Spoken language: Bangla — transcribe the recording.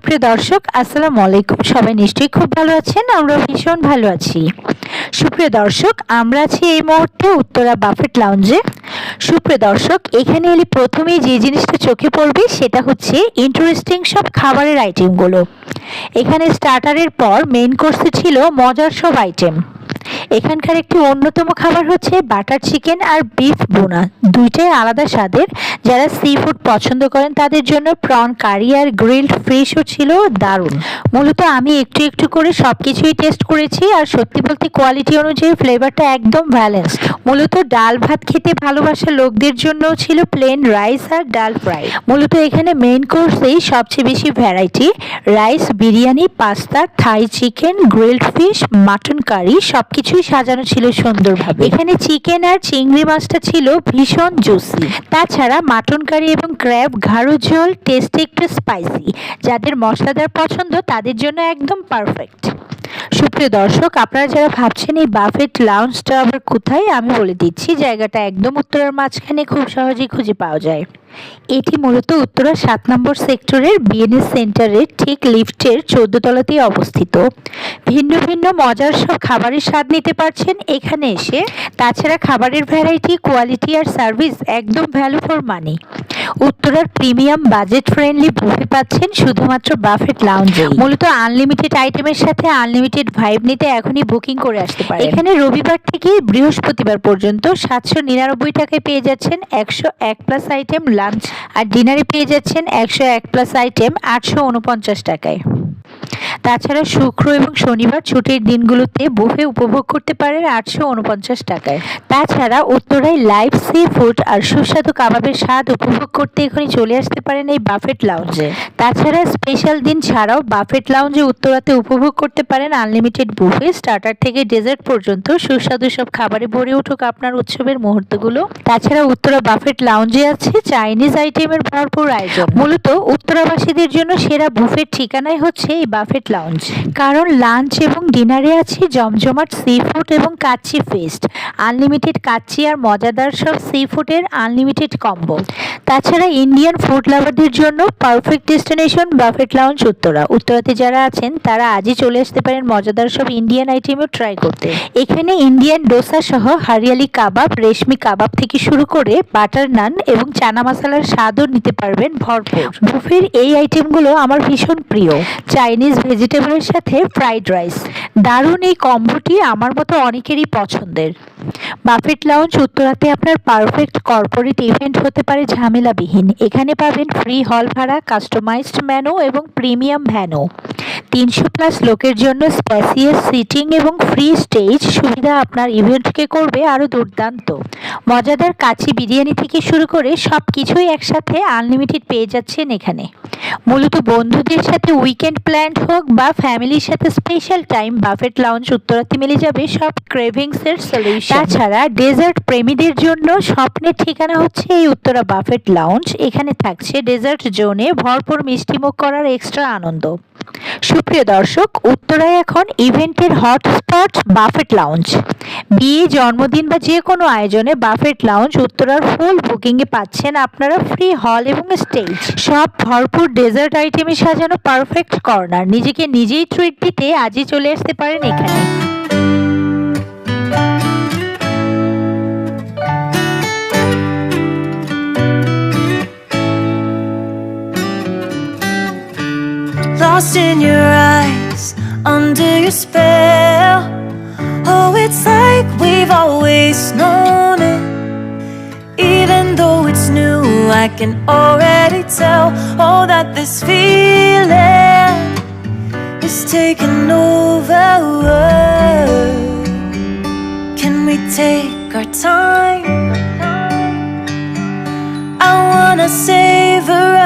দর্শক, আসসালাম আলাইকুম। সবাই নিশ্চয়ই খুব ভালো আছেন, আমরা ভীষণ ভালো আছি। সুপ্রিয় দর্শক, আমরা আছি এই মুহূর্তে উত্তরা বাফেট লাউঞ্জে সুপ্রিয় দর্শক, এখানে এলে প্রথমেই যে জিনিসটা চোখে পড়বে, সেটা হচ্ছে ইন্টারেস্টিং সব খাবারের আইটেমগুলো এখানে স্টার্টারের পর মেন কোর্সে ছিল মজার সব আইটেম এখানকার একটি অন্যতম খাবার হচ্ছে বাটার চিকেন আর বিফ বোনা দুইটাই আলাদা স্বাদের। যারা সি ফুড পছন্দ করেন, তাদের জন্য প্রন কারি আর গ্রিলড ফিশও ছিল দারুণ। মূলত আমি একটু একটু করে সব কিছুই টেস্ট করেছি আর সত্যি বলতে কোয়ালিটি অনুযায়ী ফ্লেভারটা একদম ব্যালেন্স মূলত ডাল ভাত খেতে ভালোবাসা লোকদের জন্যও ছিল প্লেন রাইস আর ডাল ফ্রাই মূলত এখানে মেইন কোর্সেই সবচেয়ে বেশি variety rice biryani pasta Thai chicken grilled fish mutton curry সব কিছুই সাজানো ছিল সুন্দরভাবে। এখানে চিকেন আর চিংড়ি মাছটা ছিল ভীষণ জুসি তাছাড়া মাটন কারি এবং ক্র্যাব ঘাড়ো ঝোল টেস্টে একটু স্পাইসি যাদের মশলাদার পছন্দ তাদের জন্য একদম পারফেক্ট সুপ্রিয় দর্শক, আপনারা যারা ভাবছেন এই বাফেট লাউঞ্জটা আবার কোথায়, আমি বলে দিচ্ছি, জায়গাটা একদম উত্তরের মাঝখানে খুব সহজেই খুঁজে পাওয়া যায়। এটি মূলত উত্তরা সাত নম্বর সেক্টরের বিএনএস সেন্টারের ঠিক লিফটের চোদ্দ তলাতেই অবস্থিত। ভিন্ন ভিন্ন মজার সব খাবারের স্বাদ নিতে পারছেন এখানে এসে। তাছাড়া খাবারের ভ্যারাইটি কোয়ালিটি আর সার্ভিস একদম ভ্যালু ফর মানি উত্তরার প্রিমিয়াম বাজেট ফ্রেন্ডলি বুফে পাচ্ছেন শুধুমাত্র বাফেট লাউঞ্জে মূলত আনলিমিটেড আইটেমের সাথে আনলিমিটেড ভাইব নিতে এখনই বুকিং করে আসতে পারেন। এখানে রবিবার থেকে বৃহস্পতিবার পর্যন্ত সাতশো নিরানব্বই টাকায় পেয়ে যাচ্ছেন একশো এক প্লাস আইটেম লাঞ্চ আর ডিনারে পেয়ে যাচ্ছেন একশো এক প্লাস আইটেম আটশো উনপঞ্চাশ টাকায়। তাছাড়া শুক্র এবং শনিবার ছুটির দিনগুলোতে বুফে উপভোগ করতে পারেন আটশো উনপঞ্চাশ টাকায়। তাছাড়া উত্তরায় লাইভ সি ফুড আর সুস্বাদু কাবাবের স্বাদ উপভোগ করতে এখানে চলে আসতে পারেন এই বাফেট লাউঞ্জে তাছাড়া স্পেশাল দিন ছাড়াও বাফেট লাউঞ্জে উত্তরাতে উপভোগ করতে পারেন আনলিমিটেড বুফে স্টার্টার থেকে ডেজার্ট পর্যন্ত সুস্বাদু সব খাবারে ভরে উঠুক আপনার উৎসবের মুহূর্তগুলো। তাছাড়া উত্তরা বাফেট লাউঞ্জে আছে চাইনিজ আইটেমের ভরপুর আয়োজন। মূলত উত্তরাবাসীদের জন্য সেরা বুফের ঠিকানাই হচ্ছে এই বাফেট লাউঞ্জ কারণ লাঞ্চ এবং ডিনারে আছে জমজমাট সি ফুড এবং কাচ্চি ফেস্ট আনলিমিটেড কাচ্চি আর মজাদার সব সি ফুডের আনলিমিটেড কম্বো তাছাড়া ইন্ডিয়ান ফুড লাভারদের জন্য perfect destination buffet lounge Uttara. উত্তরাতে যারা আছেন, তারা আজই চলে আসতে পারেন মজাদার সব ইন্ডিয়ান আইটেমও ট্রাই করতে। এখানে ইন্ডিয়ান ডোসা সহ হারিয়ালি কাবাব, রেশমি কাবাব থেকে শুরু করে বাটার নান এবং চানা মশলার স্বাদও নিতে পারবেন ভরপুর। বুফের এই আইটেমগুলো আমার ভীষণ প্রিয়। চাইনিজ ভেজিটেবলের সাথে ফ্রাইড রাইস। দারুণ এই কম্বোটি আমার মতো অনেকেরই পছন্দের। বাফেট লাউঞ্জ উত্তরাতে আপনার পারফেক্ট কর্পোরেট ইভেন্ট হতে পারে ঝামেলাবিহীন। এখানে পাবেন ফ্রি হল ভাড়া কাস্টমাইজড ম্যানো এবং প্রিমিয়াম ভ্যানো তিনশো প্লাস লোকের জন্য স্পেসিয়াস সিটিং এবং ফ্রি স্টেজ সুবিধা আপনার ইভেন্টকে করবে আরও দুর্দান্ত। মজাদার কাচি বিরিয়ানি থেকে শুরু করে সব কিছুই একসাথে আনলিমিটেড পেয়ে যাচ্ছেন এখানে। মূলত বন্ধুদের সাথে উইকেন্ড প্ল্যান হোক বা ফ্যামিলির সাথে স্পেশাল টাইম বাফেট লাউঞ্জ উত্তরাতে মিলে যাবে সব ক্রেভিংসের সলিউশন তাছাড়া ডেজার্ট প্রেমীদের জন্য স্বপ্নের ঠিকানা হচ্ছে এই উত্তরা বাফেট লাউঞ্জ এখানে থাকছে ডেজার্ট জোনে ভরপুর মিষ্টিমুখ করার এক্সট্রা আনন্দ। সুপ্রিয় দর্শক, উত্তরায় এখন ইভেন্টের হটস্পট বাফেট লাউঞ্জ বিয়ে, জন্মদিন বা যে কোনো আয়োজনে বাফেট লাউঞ্জ উত্তরার ফুল বুকিংয়ে পাচ্ছেন আপনারা ফ্রি হল এবং স্টেজ সব ভরপুর ডেজার্ট আইটেমে সাজানো পারফেক্ট কর্নার নিজেকে নিজেই ট্রিট দিতে আজই চলে আসতে পারেন এখানে। Lost in your eyes, under your spell. Oh, it's like we've always known it. Even though it's new, I can already tell. Oh, that this feeling is taking over. Can we take our time? I wanna savor